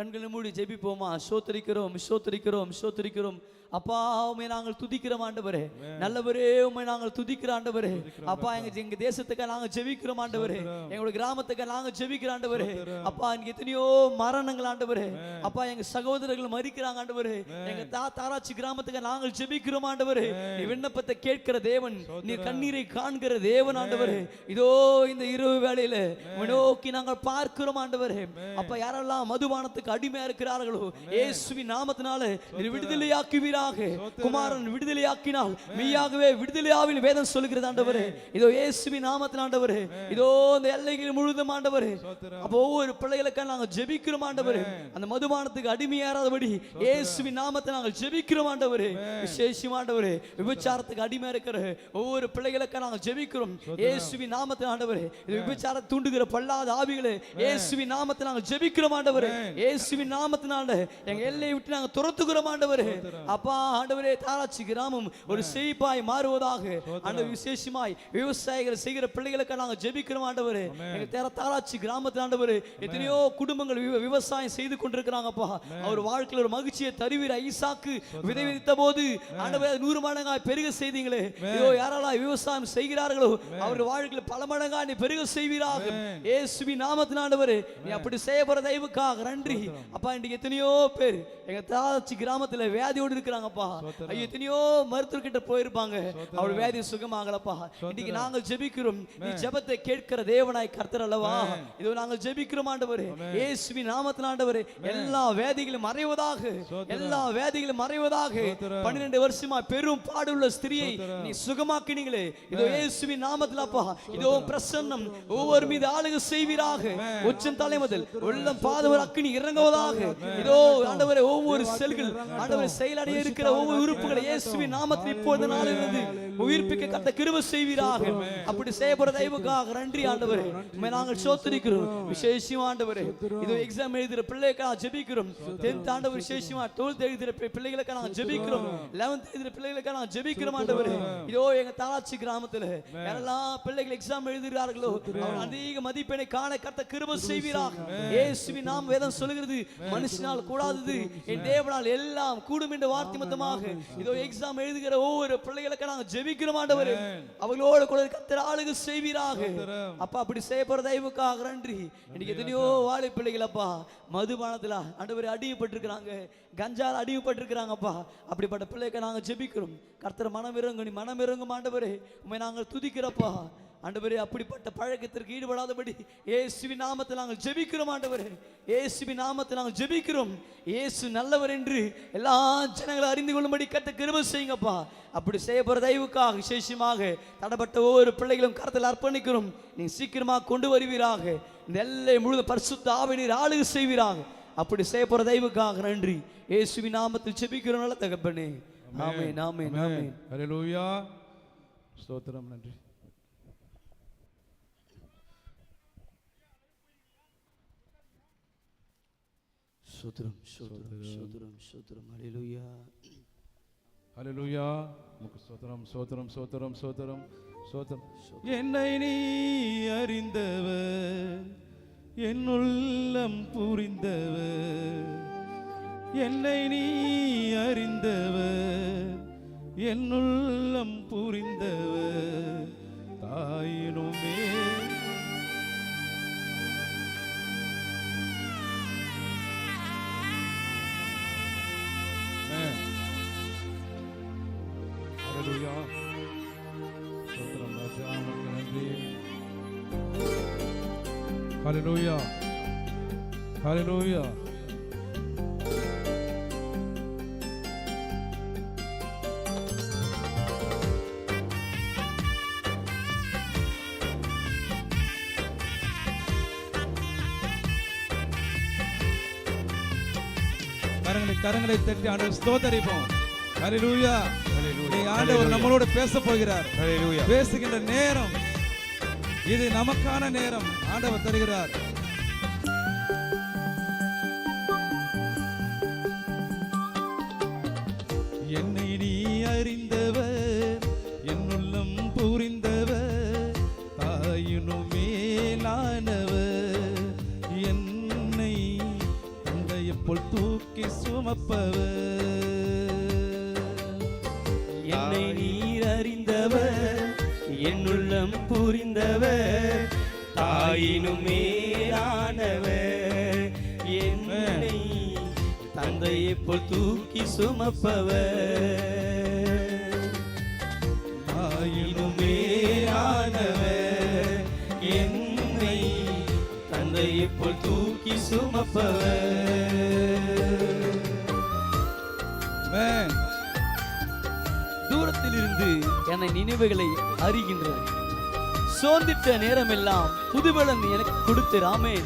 கண்களை மூடி ஜெபிப்போமா? சோத்தரிக்கிறோம் சோத்தரிக்கிறோம் சோத்தரிக்கிறோம். அப்பா உண்மை நாங்கள் துதிக்கிறோம் ஆண்டவரே. நல்லவரே உண்மை நாங்கள் துதிக்கிற ஆண்டவரே. அப்பா எங்க எங்க தேசத்துக்கு நாங்க ஜெபிக்கிறோம் ஆண்டவரே. எங்களோட கிராமத்துக்கு நாங்க ஜெபிக்கிற ஆண்டவரே. அப்பா இங்க எத்தனையோ மரணங்கள் ஆண்டவரே. அப்பா எங்க சகோதரர்கள் மறிக்கிறாங்க ஆண்டவரே. எங்க தா தாராட்சி கிராமத்துக்கு நாங்கள் ஜெபிக்கிறோம் ஆண்டவரே. நீ விண்ணப்பத்தை கேட்கிற தேவன் நீ கண்ணீரை காண்கிற தேவன் ஆண்டவரே. இதோ இந்த இரவு வேளையில நோக்கி நாங்கள் பார்க்கிறோம் ஆண்டவரே. அப்ப யாரெல்லாம் மதுபானத்துக்கு அடிமையா இருக்கிறார்களோ? இயேசுவின் நாமத்தினால விடுதலையாக்குவீராக. குமாரன் விடுதலையாக்கினால். மெய்யாகவே விடுதலையாவில் வேதம் சொல்லுகிறது ஆண்டவரே. இதோ இயேசுவின் நாமத்தில் ஆண்டவரே. இதோ இந்த எல்லைகள் முழுதும் ஆண்டவரே. அப்போ ஒவ்வொரு பிள்ளைகளுக்காக நாங்கள் ஜெபிக்கிறோம் ஆண்டவரே. அந்த மதுபானத்துக்கு அடிமையாராதபடி இயேசுவின் நாமத்தை நாங்கள் ஜெபிக்கிறோம் ஆண்டவரே. விசேஷம் ஆண்டவரே. விபச்சாரத்துக்கு அடிமையா இருக்கிற ஒவ்வொரு பிள்ளைகளுக்காக நாங்கள் ஜெபிக்கிறோம். இயேசுவின் நாமத்தில் ஆண்டவரே. இது விபச்சாரம் தூண்டுகிற பல்லாத ஆவிகளே. இயேசுவின் நாமத்தை நாங்கள் ஜெபிக்கிறோம் ஆண்டவரே. இயேசுவின் நாமத்தினால எங்க எல்லையை விட்டு நாங்கள் துரத்துக்கிறோம் ஆண்டவரே. அப்பா ஆண்டவரே தாராட்சி கிராமம் ஒரு செழிப்பாய் மாறுவதாக. ஆண்டவர் விசேஷமாய் விவசாயிகள் செய்கிற பிள்ளைகளுக்கு நாங்கள் ஜெபிக்கிறோம் ஆண்டவரே. எங்க தேர தாராட்சி கிராமத்தில் ஆண்டவரே எத்தனையோ குடும்பங்கள் விவ- விவசாயம் செய்து கொண்டிருக்கிறாங்கப்பா அவர் வாழ்க்கையில் ஒரு மகிழ்ச்சியை தருவீர் ஐசாக்கு விதை விதித்த போது ஆண்டவரே நூறு மடங்காய் பெருக செய்தீங்களே. ஐயோ யாரெல்லாம் விவசாயம் செய்கிறார்களோ அவர் வாழ்க்கையில் பல மடங்கா நீ பெருக செய்வீராக. இயேசுவி நாமத்தின் ஆண்டவரே நீ அப்படி செய்ய போற தயவுக்காக நன்றி. அப்பா இன்றைக்கு எத்தனையோ பேர் எங்க தாச்சி கிராமத்துல வியாதியோடு இருக்கிறாங்கப்பா. ஐயோ எத்தனையோ மருத்துவர்கிட்ட போயிருப்பாங்க. அவர் வியாதி சுகமாகலப்பா. இன்னைக்கு நாங்கள் ஜெபிக்கிறோம். நீ ஜெபத்தை கேட்கிற தேவனாய் கர்த்தர் அல்லவா? இதோ நாங்கள் ஜெபிக்கிறோம் ஆண்டவரே. இயேசுவி நாமத்தின் ஆண்டவரே. எல்லா வேதிகளும் மறைவதாக. எல்லா வேதிகளும் மறைவதாக. பன்னிரண்டு வருஷமா பெரும் பாடுள்ள ஸ்திரியை நீ சுகமாக்கினீங்களே. இதோ இயேசுவின் நாமத்தில் அப்பா. இதோ பிரசன்னம். ஒவ்வொரு மீது ஆளுக செய்வீராக. உச்சம் தலை முதல் உள்ளம் பாதவர் அக்கினி இறங்குவதாக இதோ ஆண்டவரே ஒவ்வொரு செல்கள் ஆண்டவரை செயலடைய இருக்கிற ஒவ்வொரு உறுப்புகளை இயேசுவின் நாமத்தில் இப்பொழுது நாளிலிருந்து உயிர்ப்பிக்க கத்த கிருப செய்வீராக. அப்படி செய்யப்படுற தெய்வக்காக நன்றி ஆண்டவரே. உம்மை நாங்கள் சோத்தரிக்கிறோம். விசேஷம் ஆண்டவரே. இதோ எக்ஸாம் எழுதுற பிள்ளைக்காக ஜெபிக்கிறோம். டென்த் ஆண்டவர் விசேஷமா டுவெல்த் எழுதுற பி- பிள்ளைகளுக்காக நாங்கள் ஜெபிக்கிறோம். லெவன்த் எழுதுற பிள்ளைகளுக்காக நாங்கள் ஜெபிக்கிறோம் ஆண்டவரே. இதோ எங்க தாராட்சி கிராமத்துல யாரெல்லாம் பிள்ளைகள் எக்ஸாம் எழுதுகிறார்களோ அதிக மதிப்பெண்ணை காண கத்த கிருப செய்வீராக. இயேசுவின் நாம் வேதம் சொல்லுகிறது மனுஷனால் கூடாதது. என் தேவனால் எல்லாம் கூடும் என்ற வார்த்தை மொத்தமாக இதோ எக்ஸாம் எழுதுகிற ஒவ்வொரு பிள்ளைகளுக்கு நாங்கள் ஜெபிக்கிறோம் ஆண்டவரே. அவர்களோடு கூட கத்தர் ஆளுக செய்வீராக. அப்பா அப்படி செய்யப்படுற தெய்வுக்காக நன்றி. இன்னைக்கு எத்தனையோ வாழை பிள்ளைகள் அப்பா மதுபானத்துல ஆண்டவரே அடியப்பட்டிருக்கிறாங்க கஞ்சால அடியப்பட்டிருக்கிறாங்கப்பா அப்படிப்பட்ட பிள்ளைக்கு நாங்கள் ஜெபிக்கிறோம். கர்த்தர் மனம் இறங்கு நீ மனம் இறங்கும் ஆண்டவரே. உண்மை நாங்கள் துதிக்கிறப்பா ஆண்டவரே அப்படிப்பட்ட பழக்கத்திற்கு ஈடுபடாதபடி இயேசுவின் நாமத்தில் நாங்கள் ஜெபிக்கிறோம் ஆண்டவரே. இயேசுவின் நாமத்தில் நாங்கள் ஜெபிக்கிறோம். இயேசு நல்லவர் என்று எல்லா ஜனங்களும் அறிந்து கொள்ளும்படி கத்த கிருபை செய்யுங்கப்பா. அப்படி செய்ய போகிற தயவுக்காக விசேஷமாக தடப்பட்ட ஒவ்வொரு பிள்ளைகளும் கருத்தில் அர்ப்பணிக்கிறோம். நீங்க சீக்கிரமாக கொண்டு வருவீராக. இந்த எல்லை முழுத பரிசுத்த ஆவினீர் ஆளுகை செய்வீராக. அப்படி செய்ய போகிற தயவுக்காக நன்றி. இயேசுவின் நாமத்தில் ஜெபிக்கிறோம் நல்ல தகப்பனே. ஆமே நாமே நாமே ஸ்தோத்திரம் நன்றி. சோத்ரம் சோத்ரம் சோத்ரம் சோத்ரம் ஹalleluya. ஹalleluya. உமக்கு ஸ்தோத்திரம் ஸ்தோத்திரம் ஸ்தோத்திரம் ஸ்தோத்திரம் ஸ்தோத்திரம் என்னை நீ அறிந்தவர் என் உள்ளம் புரிந்தவர். என்னை நீ அறிந்தவர் என் உள்ளம் புரிந்தவர். தாயினுமே ஹalleluya ஹalleluya கரங்களை கரங்களை தட்டி ஆண்டவர் ஸ்தோத்தரிப்போம். ஹalleluya நீ ஆண்டவர் நம்மளோட பேச போகிறார். பேசுகின்ற நேரம் இது நமக்கான நேரம். ஆண்டவர் தருகிறார். என்னை நீ அறிந்தவர் என் உள்ளம் புரிந்தவர் தாயினும் மேலானவர் என்னை தந்தையாய் போல் தூக்கி சுமப்பவர். என்னை புரிந்தவர் தாயினும் மேலானவர். என்னை தந்தையை போல் தூக்கி சுமப்பவர். தாயினும் மேலானவர். என்னை தந்தையை போல் தூக்கி சுமப்பவர். தூரத்தில் இருந்து என்னை நினைவுகளை அறிகின்றது சோர்ந்திட்ட நேரமெல்லாம் புதுபலன் எனக்கு கொடுத்து ராமே.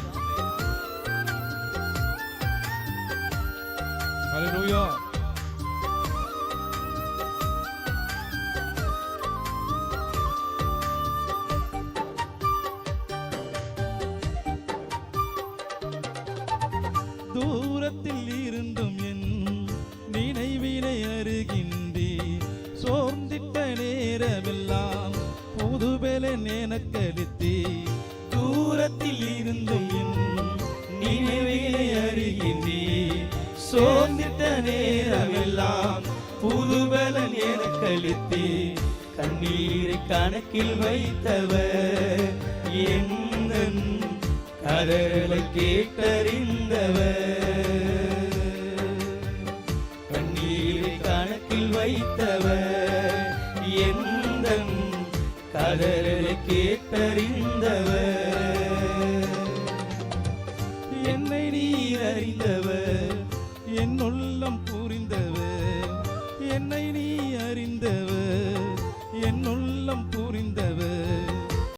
தூரத்தில் இருந்தும் என் நினைவினை அருகின்றி புதுபெலன் தூரத்தில் இருந்தும் என் நினைவுகளை சோர்ந்திட்ட நேரமெல்லாம் புதுபலன் எனக்கு அளித்தே கண்ணீரை கணக்கில் வைத்தவர் எந்த கதலை கேட்டறிந்த என்னை நீர் அறிந்தவர். என் உள்ளம் புரிந்தவர். என்னை நீ அறிந்தவர்.